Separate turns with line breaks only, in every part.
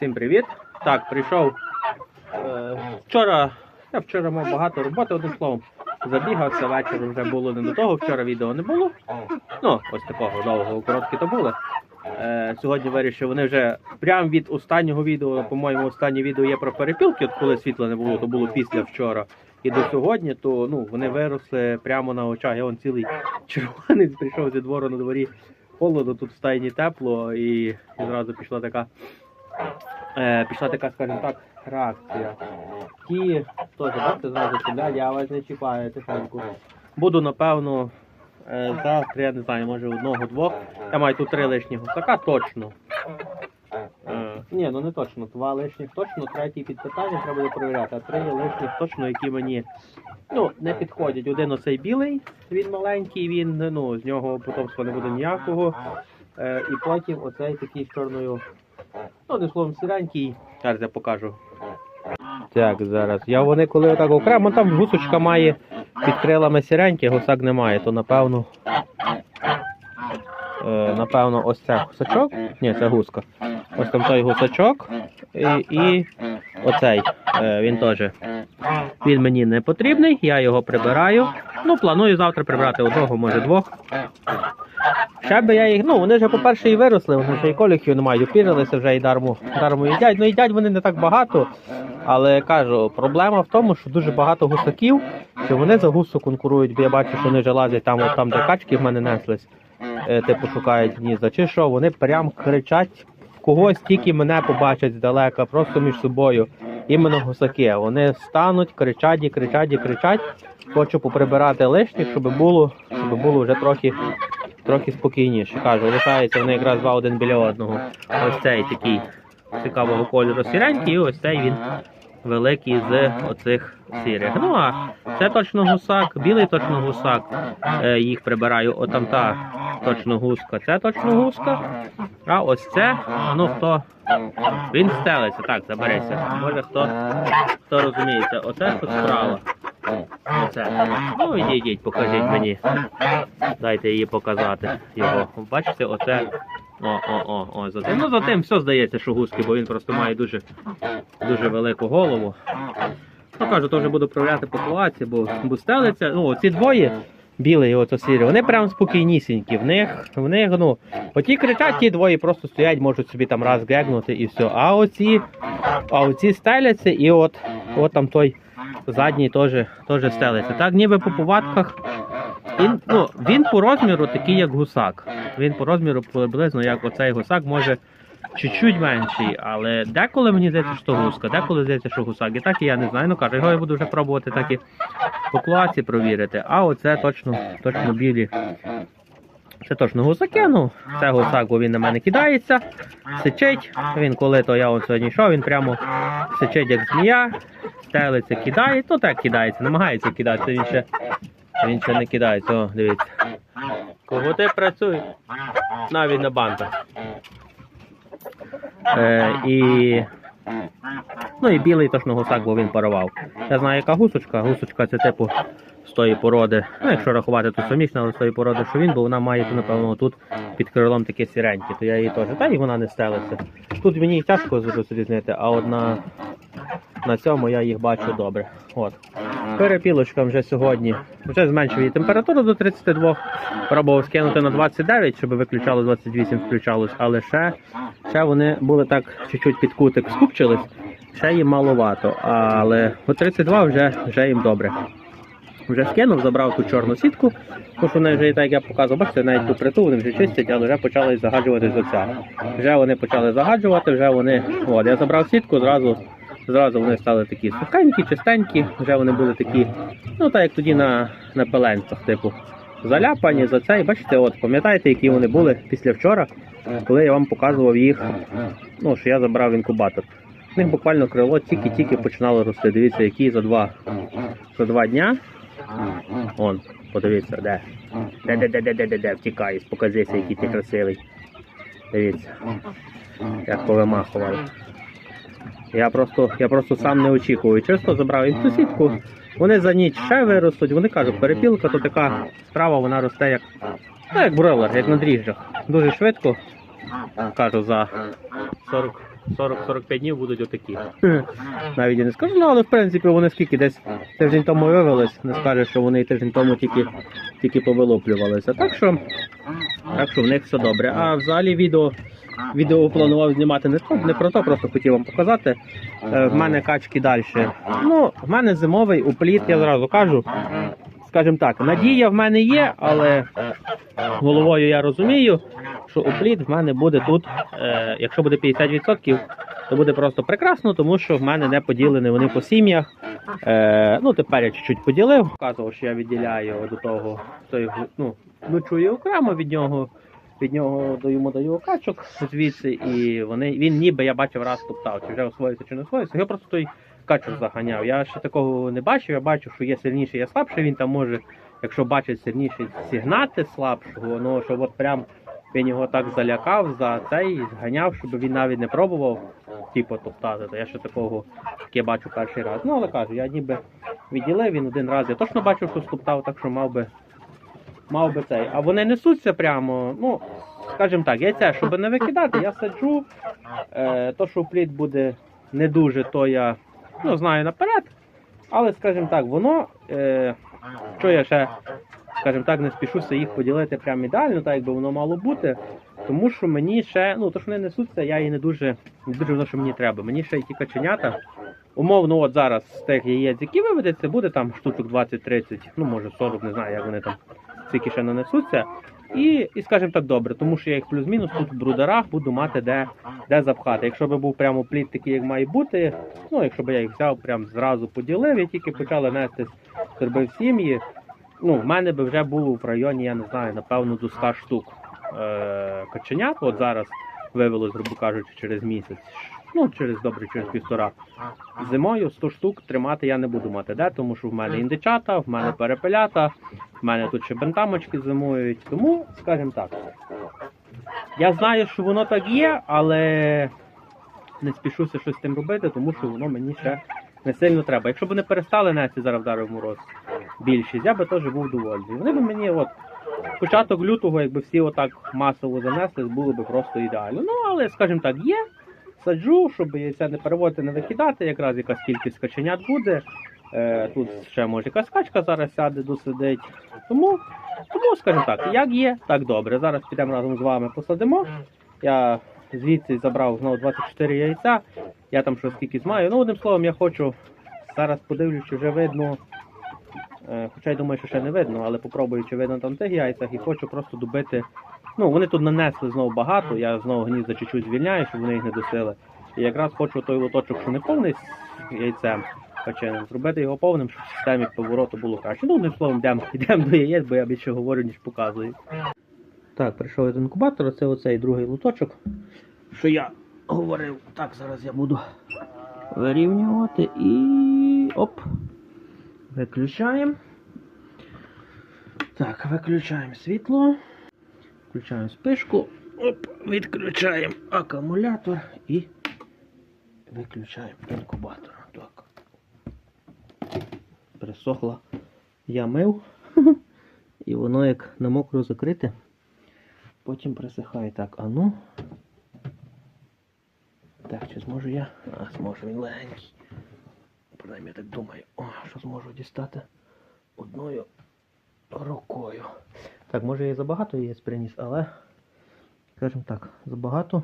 Всім привіт. Так, прийшов е, вчора. Я вчора мав багато роботи, одним словом. Забігався вечір, вже було не до того. Вчора відео не було. Ну, ось такого довгого, коротке то було. Е, сьогодні вирішив, вони вже прямо від останнього відео, по-моєму, останнє відео є про перепілки, от коли світла не було, то було після вчора. І до сьогодні, то ну, вони виросли прямо на очах. Я вон цілий червонець прийшов зі двору на дворі. Холодно, тут в стайні тепло, і, зразу пішла така е, пішла така, скажімо так, реакція. Ті, теж бачите, зразу сюди, я вас не чіпаю тихенько. Буду, напевно, е, завтра, я не знаю, може одного-двох. Я маю тут три лишні гусака, точно. Е, ні, ну не точно. Два лишніх точно, третій під питання треба буде перевіряти, а три лишніх точно, які мені ну, не підходять. Один оцей білий, він маленький, він ну, з нього потомства не буде ніякого. Е, і потім оцей такий з чорною. Ну, одним словом, сіренький. Зараз я покажу. Так, зараз. Я вони коли отак окремо, там гусочка має під крилами сіренькі, гусак немає, то напевно. Е, напевно, ось це гусачок. Ні, це гуска. Ось там той гусачок. І, і оцей. Е, він теж. Він мені не потрібний, я його прибираю. Ну, планую завтра прибрати одного, може двох. Ще би я їх, ну вони вже, по-перше, і виросли, вони ще й коліків не мають, опірилися вже і дарму, дарму їдять. Ну їдять вони не так багато. Але кажу, проблема в тому, що дуже багато гусаків, що вони за гусу конкурують, бо я бачу, що вони вже лазять там, от там де качки в мене неслись, е, типу шукають гнізда. Чи що, вони прям кричать когось, тільки мене побачать здалека, просто між собою. Іменно гусаки. Вони стануть, кричать і кричать і кричать. Хочу поприбирати лишніх, щоб було, щоб було вже трохи трохи спокійніше. Кажу, лишаються вони якраз два один біля одного. Ось цей такий цікавого кольору сіренький, і ось цей він великий з оцих сірих. Ну а це точно гусак, білий точно гусак. Е, їх прибираю. Отам та точно гуска, це точно гуска. А ось це, ну хто. Він стелиться, так, заберися. Може хто хто розуміється, оце що справа. Оце. Ну ідіть, покажіть мені. Дайте її показати. Його. Бачите, оце. О, о, за тим. Ну за тим все здається, що гуски, бо він просто має дуже, дуже велику голову. Ну кажу, то буду проявляти популяцію, бо, бо стелиться. Ну, ці двоє, білий і ото сірий, вони прям спокійнісінькі. В них, в них, ну, оті кричать, ті двоє просто стоять, можуть собі там раз гегнути і все. А оці, а оці стеляться і от, от там той задній теж, теж стелиться. Так, ніби по повадках. Він, ну, він по розміру такий, як гусак. Він по розміру приблизно як оцей гусак, може чуть-чуть менший, але деколи мені здається, що гуска, деколи здається, що гусак. І так і я не знаю. Ну кажу, його я буду вже пробувати так і по класі провірити. А оце точно, точно білі. Це точно гусаки, ну це гусак, бо він на мене кидається, сичить. Він коли то я от сьогодні йшов, він прямо сичить як змія, стелиться, кидає, ну так кидається, намагається кидатися, він ще, він ще не кидається, о, дивіться. Кого ти працює? Навіть на банках. Е, і... Ну і білий точно гусак, бо він парував. Я знаю, яка гусочка. Гусочка це типу з тої породи. Ну, якщо рахувати, то сумісна, але з тої породи, що він, бо вона має, напевно, тут під крилом таке сіреньке, то я її теж. Та й вона не стелиться. Тут мені їх тяжко розрізнити, а от на, на цьому я їх бачу добре. От. Перепілочкам вже сьогодні вже зменшив її температуру до 32. Пробував скинути на 29, щоб виключало 28, включалось, але ще, ще вони були так чуть-чуть під кутик скупчились, ще їм маловато. Але по 32 вже, вже їм добре. Вже скинув, забрав ту чорну сітку, тому що вони вже, і так я показував, бачите, навіть тут притул, вони вже чистять, але вже почали загаджувати з оця. Вже вони почали загаджувати, вже вони. От, я забрав сітку, зразу, зразу вони стали такі сухенькі, чистенькі, вже вони були такі, ну так як тоді на, на пеленцях, типу, заляпані за це. І бачите, от, пам'ятаєте, які вони були після вчора, коли я вам показував їх, ну, що я забрав інкубатор. В них буквально крило тільки-тільки починало рости. Дивіться, які за два, за два дня. Он, подивіться, де. Де, де, де, де, де, де, де, втікає, покажися, який ти красивий. Дивіться, як повимахували. Я просто, я просто сам не очікував. Чисто забрав їх цю сітку. Вони за ніч ще виростуть. Вони кажуть, перепілка то така справа, вона росте як, ну, як бройлер, як на дріжджах. Дуже швидко. Кажу, за 40, 40-45 днів будуть отакі. Навіть я не скажу, ну але в принципі вони скільки десь тиждень тому вивелись, не скажеш, що вони тиждень тому тільки, тільки повилоплювалися. Так що, так що в них все добре. А взагалі відео, відео планував знімати не, не про то, просто хотів вам показати. Е, В мене качки далі. Ну, в мене зимовий упліт, я зразу кажу. Скажімо так, надія в мене є, але головою я розумію, що упліт в мене буде тут, е, якщо буде 50%, то буде просто прекрасно, тому що в мене не поділені вони по сім'ях. Е, ну, тепер я чуть-чуть поділив. Показував, що я відділяю до того, той, ну, ночую окремо від нього. Від нього даю йому даю качок звідси, і вони він ніби я бачив раз топтав, чи вже освоїться, чи не освоїться. Я просто той качок заганяв. Я ще такого не бачив. Я бачив, що є сильніший, є слабший. Він там може, якщо бачить сильніший, зігнати слабшого. Ну що от прям він його так залякав за цей, зганяв, щоб він навіть не пробував, типу, топтати. То я ще такого таке бачу перший раз. Ну але кажу, я ніби відділив він один раз. Я точно бачив, що стоптав, так що мав би. Мав би цей. А вони несуться прямо, ну, скажімо так, яйця, щоб не викидати, я саджу. Е, то, що плід буде не дуже, то я ну, знаю наперед. Але, скажімо так, воно, е, що я ще, скажімо так, не спішуся їх поділити прямо ідеально, так якби воно мало бути. Тому що мені ще, ну, то, що вони несуться, я і не дуже, не дуже воно, що мені треба. Мені ще й ті каченята. Умовно, от зараз з тих яєць, які виведеться, буде там штучок 20-30, ну може 40, не знаю, як вони там скільки ще нанесуться. І, і скажімо так, добре, тому що я їх плюс-мінус тут в брударах буду мати де, де запхати. Якщо би був прямо плід такий, як має бути, ну якщо б я їх взяв прям зразу поділив, я тільки почали нести зробив сім'ї. Ну, в мене би вже було в районі, я не знаю, напевно, до 100 штук е- каченят. От зараз вивелось, грубо кажучи, через місяць. Ну, через добре, через півтора. Зимою 100 штук тримати я не буду мати де, тому що в мене індичата, в мене перепелята, в мене тут ще бентамочки зимують. Тому, скажімо так, я знаю, що воно так є, але не спішуся щось з тим робити, тому що воно мені ще не сильно треба. Якщо б вони перестали нести зараз вдарив мороз більшість, я би теж був довольний. Вони б мені от початок лютого, якби всі отак масово занесли, було б просто ідеально. Ну, але, скажімо так, є. Саджу, щоб яйця не переводити, не викидати, якраз якась кількість каченят буде. Е, тут ще може якась качка зараз сяде, досидить. Тому, тому, скажімо так, як є, так добре. Зараз підемо разом з вами посадимо. Я звідси забрав знову 24 яйця. Я там щось скільки маю. Ну, одним словом, я хочу зараз подивлюсь, чи вже видно. Е, Хоча я думаю, що ще не видно, але попробую, чи видно там тих яйцях, і хочу просто добити. Ну, вони тут нанесли знову багато, я знову гнізда чуть-чуть звільняю, щоб вони їх не досили. І якраз хочу той лоточок, що не повний з яйцем каченим, зробити його повним, щоб в системі повороту було краще. Ну, одним словом, йдемо, йдемо до яєць, бо я більше говорю, ніж показую. Так, прийшов від інкубатора, це оцей другий лоточок, що я говорив. Так, зараз я буду вирівнювати і. оп. Виключаємо. Так, виключаємо світло. Включаємо спишку. Оп, відключаємо акумулятор і виключаємо інкубатор. Так. Пересохла. Я мив. І воно як на мокро закрите. Потім присихає. Так, а ну. Так, чи зможу я? А, зможу він легенький. Принаймні я так думаю. О, що зможу дістати одною рукою. Так, може і забагато яєць приніс, але, скажімо так, забагато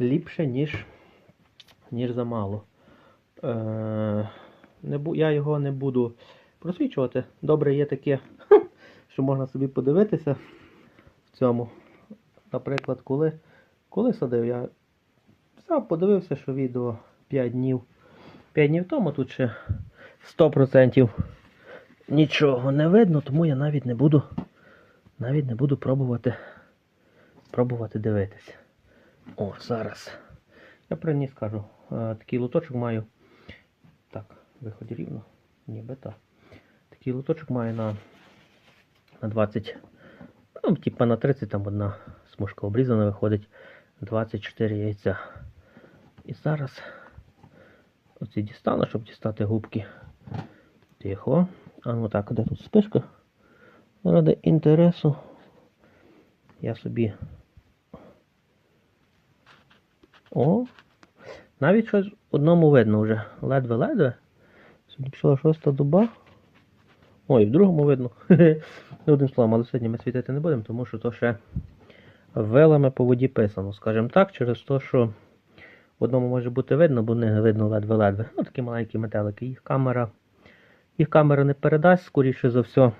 ліпше, ніж, ніж замало. Е, не бу, я його не буду просвічувати. Добре є таке, що можна собі подивитися в цьому. Наприклад, коли, коли садив, я взяв, подивився, що відео 5 днів. 5 днів тому тут ще 100% нічого не видно, тому я навіть не буду навіть не буду пробувати пробувати дивитися. О, зараз. Я приніс кажу, е, такий лоточок маю. Так, виходить рівно. Ніби так. Такий лоточок маю на, на 20. Ну, типа на 30 там одна смужка обрізана виходить 24 яйця. І зараз оці дістану, щоб дістати губки. Тихо. А ну так, де тут спишка? Ради інтересу. Я собі. О, Навіть щось одному видно вже. Ледве-ледве. Сьогодні пішла шоста доба. Ой, в другому видно. Одним словом, але сьогодні ми світити не будемо, тому що то ще вилами по воді писано, скажімо так, через те, що в одному може бути видно, бо не видно ледве-ледве. Ну, такі маленькі метелики. Їх камера, їх камера не передасть, скоріше за все.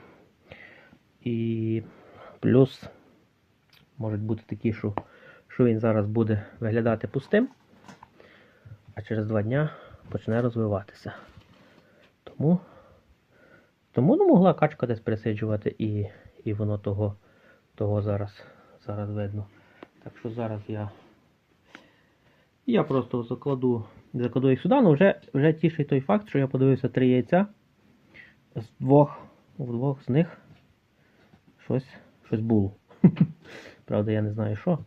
І плюс можуть бути такі, що, що він зараз буде виглядати пустим, а через два дня почне розвиватися. Тому, тому ну, могла качка десь пересиджувати і, і воно того, того зараз, зараз видно. Так що зараз я, я просто закладу, закладу їх сюди, але вже, вже тішить той факт, що я подивився три яйця. З двох, в двох з них щось, щось було. Правда, я не знаю що.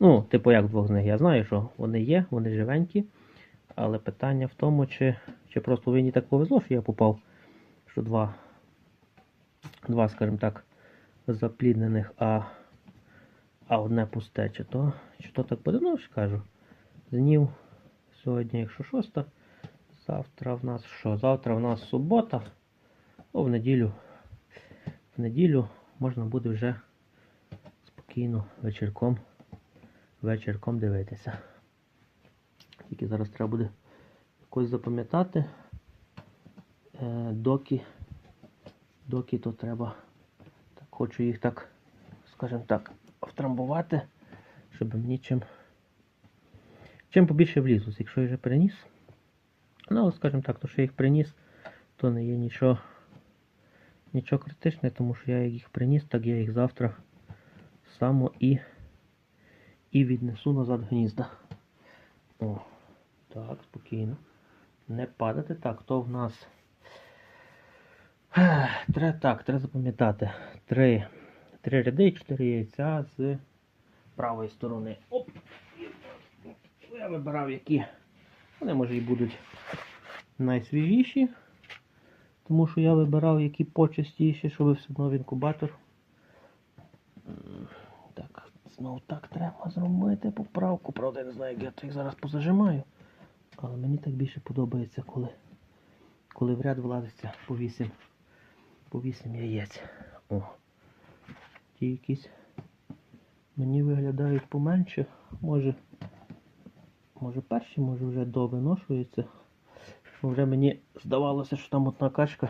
Ну, типу, як двох з них, я знаю, що вони є, вони живенькі. Але питання в тому, чи, чи просто мені так повезло, що я попав, що два, два скажімо так, запліднених, а, а одне пусте. Чи то, чи то так буде? Ну, ж кажу. Днів сьогодні, якщо шоста, завтра в нас що? Завтра в нас субота, о, в неділю. В неділю можна буде вже спокійно вечірком, вечірком дивитися. Тільки зараз треба буде якось запам'ятати. Е, доки, доки то треба. Так, хочу їх так, скажімо так, втрамбувати, щоб мені чим, чим побільше влізлося. Якщо я вже приніс, ну, скажімо так, то що я їх приніс, то не є нічого, нічого критичне, тому що я їх приніс, так я їх завтра само і, і віднесу назад гнізда. О, так, спокійно. Не падати. Так, то в нас. Треба, так, треба запам'ятати. Три, три ряди і чотири яйця з правої сторони. Оп! Я вибирав які. Вони може і будуть найсвіжіші. Тому що я вибирав які почастіші, щоб все одно в інкубатор. Так, знову так треба зробити поправку. Правда, я не знаю, як я їх зараз позажимаю. Але мені так більше подобається, коли, коли в ряд влазиться по 8, по 8 яєць. О. Ті якісь мені виглядають поменше. Може, може перші, може вже довиношуються. Вже мені здавалося, що там одна качка,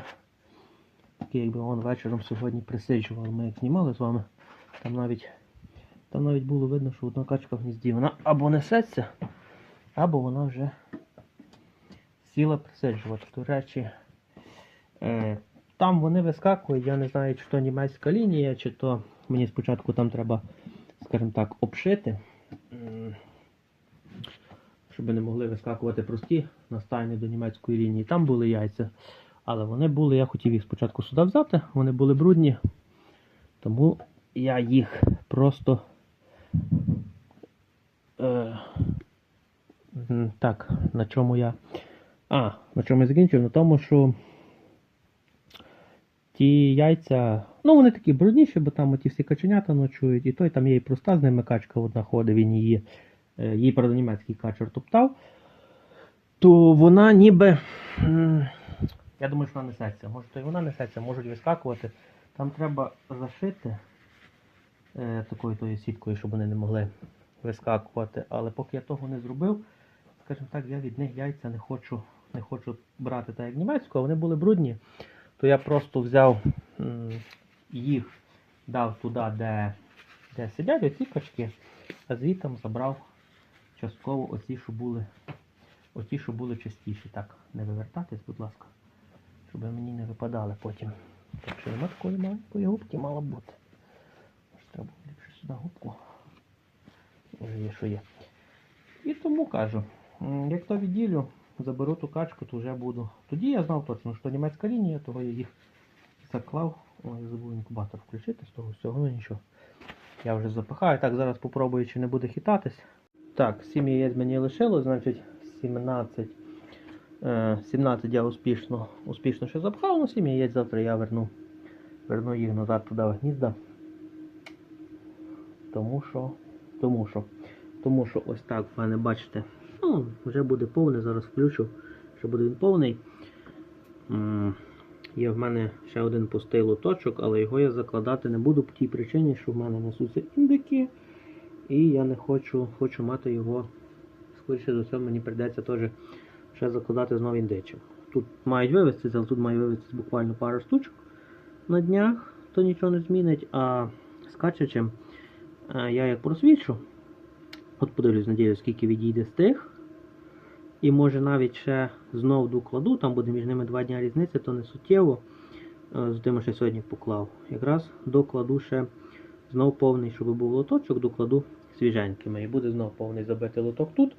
якби он вечором сьогодні присиджували. Ми як знімали з вами. Там навіть, там навіть було видно, що одна качка в гнізді. Вона або несеться, або вона вже сіла присиджувати. До речі, е, там вони вискакують, я не знаю, чи то німецька лінія, чи то мені спочатку там треба, скажімо так, обшити, щоб не могли вискакувати прості настайні до німецької лінії. Там були яйця. Але вони були, я хотів їх спочатку сюди взяти, вони були брудні, тому я їх просто. Е, так, на чому я. А, на чому я закінчив? На тому, що ті яйця, ну вони такі брудніші, бо там оті всі каченята ночують, і той там є і проста з ними качка одна ходить, він її, її правда, німецький качер топтав, то вона ніби. Я думаю, що вона несеться. Може, то і вона несеться, можуть вискакувати. Там треба зашити е, такою тою сіткою, щоб вони не могли вискакувати. Але поки я того не зробив, скажімо так, я від них яйця не хочу, не хочу брати так як німецьку, а вони були брудні. То я просто взяв їх, дав туди, де, де сидять оці качки, а звітом забрав частково оці, що були, оці, що були частіші. Так, не вивертатись, будь ласка, щоб мені не випадали потім. Так що нема такої маленької губки мало бути. Може, треба ліпше сюди губку. Вже є, що є. І тому кажу, як то відділю, заберу ту качку, то вже буду. Тоді я знав точно, що німецька лінія, того я їх заклав. Ой, я забув інкубатор включити з того всього, ну нічого. Я вже запихаю. Так, зараз попробую, чи не буде хитатись. Так, 7 яєць мені лишилось, значить 17. Е, 17 я успішно, успішно ще запхав, ну 7 яєць завтра я верну. Верну їх назад туди в гнізда. Тому що, тому що, тому що ось так в мене, бачите, Ну, вже буде повний, зараз включу, що буде він повний. Є в мене ще один пустий лоточок, але його я закладати не буду по тій причині, що в мене несуться індики. І я не хочу, хочу мати його. Скоріше за все, мені прийдеться теж ще закладати знову індичів. Тут мають вивезтися, але тут має вивезтися буквально пару штучок на днях, то нічого не змінить. А з качачем я як просвічу, от подивлюсь, надіюсь, скільки відійде з тих. І може навіть ще знов докладу, там буде між ними два дня різниця, то не суттєво. Е, З тими, що сьогодні поклав. Якраз докладу ще знов повний, щоб був лоточок, докладу свіженькими. І буде знов повний забитий лоток тут.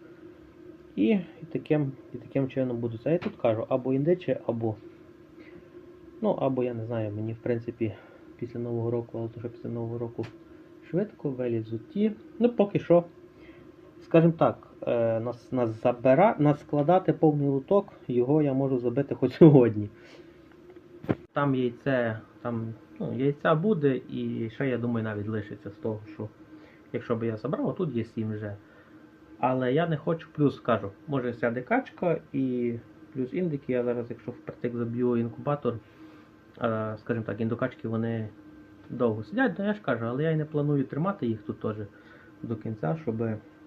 І, і, таким, і таким чином буду це. Я тут кажу, або індичі, або. Ну, або я не знаю, мені в принципі після Нового року, але то після Нового року швидко вилізуть ті. Ну, поки що, скажімо так, е, нас, нас, забира, нас складати повний лоток, його я можу забити хоч сьогодні. Там яйце, там ну, яйця буде, і ще, я думаю, навіть лишиться з того, що якщо би я забрав, тут є 7 вже. Але я не хочу, плюс кажу, може сяде качка і плюс індики, я зараз, якщо впритик заб'ю інкубатор, е, скажімо так, індокачки вони довго сидять, то я ж кажу, але я і не планую тримати їх тут теж до кінця, щоб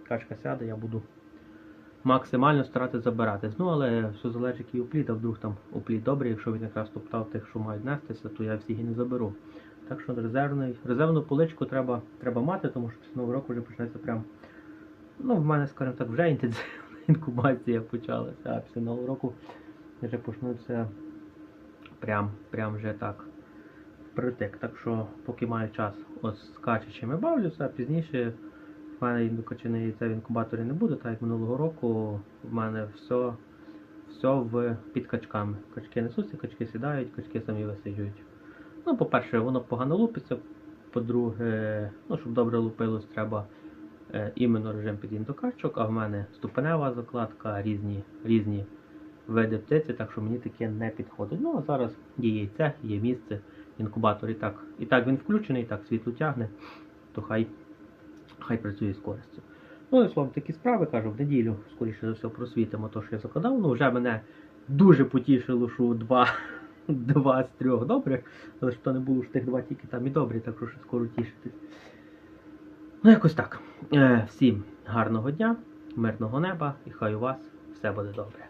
качка сяде, я буду максимально старатися забирати. Ну, але все залежить, який упліт, а вдруг там упліт добрий, якщо він якраз топтав тих, що мають нестися, то я всіх і не заберу. Так що резервний, резервну поличку треба, треба мати, тому що після нового року вже почнеться прям. Ну, в мене, скажімо так, вже інтенсивна інкубація почалася, а після нового року вже почнуться прям, прям вже так притик. Так що, поки маю час, от з качачими бавлюся, а пізніше в мене індукачини яйця в інкубаторі не буде, так як минулого року в мене все, все в, під качками. Качки несуться, качки сідають, качки самі висиджують. Ну, по-перше, воно погано лупиться. По-друге, ну, щоб добре лупилось, треба е, іменно режим під індокачок, а в мене ступенева закладка, різні, різні види птиці, так що мені таке не підходить. Ну, а зараз є яйця, є місце, інкубатор і так, і так він включений, і так світло тягне, то хай, хай працює з користю. Ну і словом, такі справи кажу, в неділю, скоріше за все, просвітимо то, що я закладав. Ну, вже мене дуже потішило, що два, два з трьох добрих, але ж то не було ж тих два тільки там і добрі, так що скоро тішитись. Ну, якось так. Е, всім гарного дня, мирного неба і хай у вас все буде добре.